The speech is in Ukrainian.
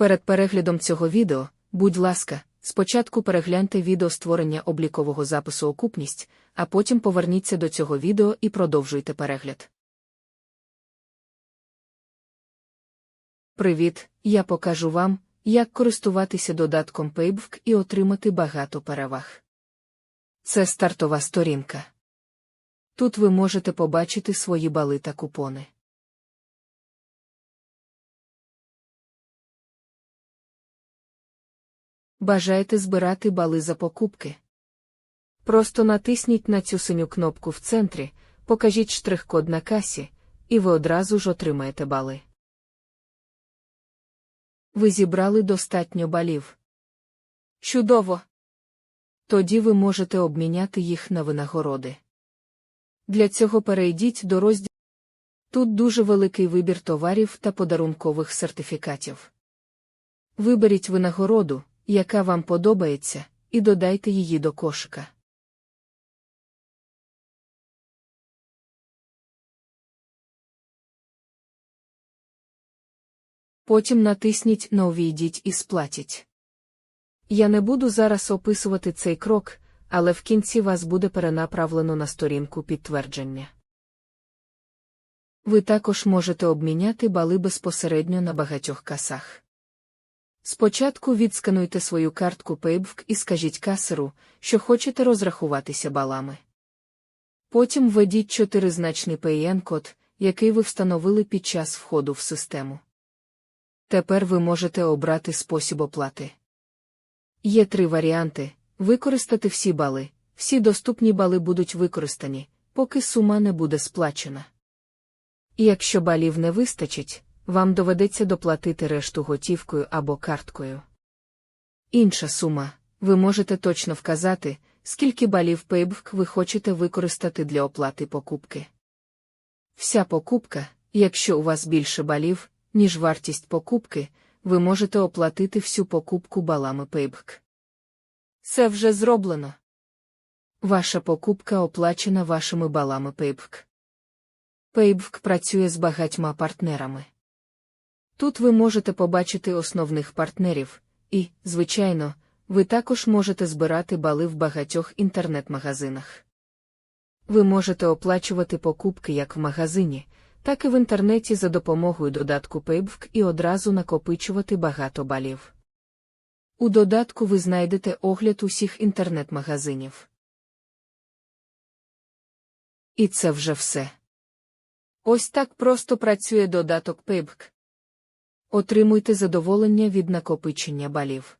Перед переглядом цього відео, будь ласка, спочатку перегляньте відео створення облікового запису окупність, а потім поверніться до цього відео і продовжуйте перегляд. Привіт! Я покажу вам, як користуватися додатком Paybvk і отримати багато переваг. Це стартова сторінка. Тут ви можете побачити свої бали та купони. Бажаєте збирати бали за покупки? Просто натисніть на цю синю кнопку в центрі, покажіть штрих-код на касі, і ви одразу ж отримаєте бали. Ви зібрали достатньо балів. Чудово! Тоді ви можете обміняти їх на винагороди. Для цього перейдіть до розділу. Тут дуже великий вибір товарів та подарункових сертифікатів. Виберіть винагороду, яка вам подобається, і додайте її до кошика. Потім натисніть на «Увійдіть і сплатіть. Я не буду зараз описувати цей крок, але в кінці вас буде перенаправлено на сторінку підтвердження. Ви також можете обміняти бали безпосередньо на багатьох касах. Спочатку відскануйте свою картку Paybvk і скажіть касеру, що хочете розрахуватися балами. Потім введіть чотиризначний PIN-код, який ви встановили під час входу в систему. Тепер ви можете обрати спосіб оплати. Є три варіанти використати всі бали. Всі доступні бали будуть використані, поки сума не буде сплачена. І якщо балів не вистачить, вам доведеться доплатити решту готівкою або карткою. Інша сума ви можете точно вказати, скільки балів Paybvk ви хочете використати для оплати покупки. Вся покупка, якщо у вас більше балів, ніж вартість покупки, ви можете оплатити всю покупку балами Paybvk. Це вже зроблено. Ваша покупка оплачена вашими балами Paybvk. Paybvk працює з багатьма партнерами. Тут ви можете побачити основних партнерів, і, звичайно, ви також можете збирати бали в багатьох інтернет-магазинах. Ви можете оплачувати покупки як в магазині, так і в інтернеті за допомогою додатку Paybvk і одразу накопичувати багато балів. У додатку ви знайдете огляд усіх інтернет-магазинів. І це вже все. Ось так просто працює додаток Paybvk. Отримуйте задоволення від накопичення балів.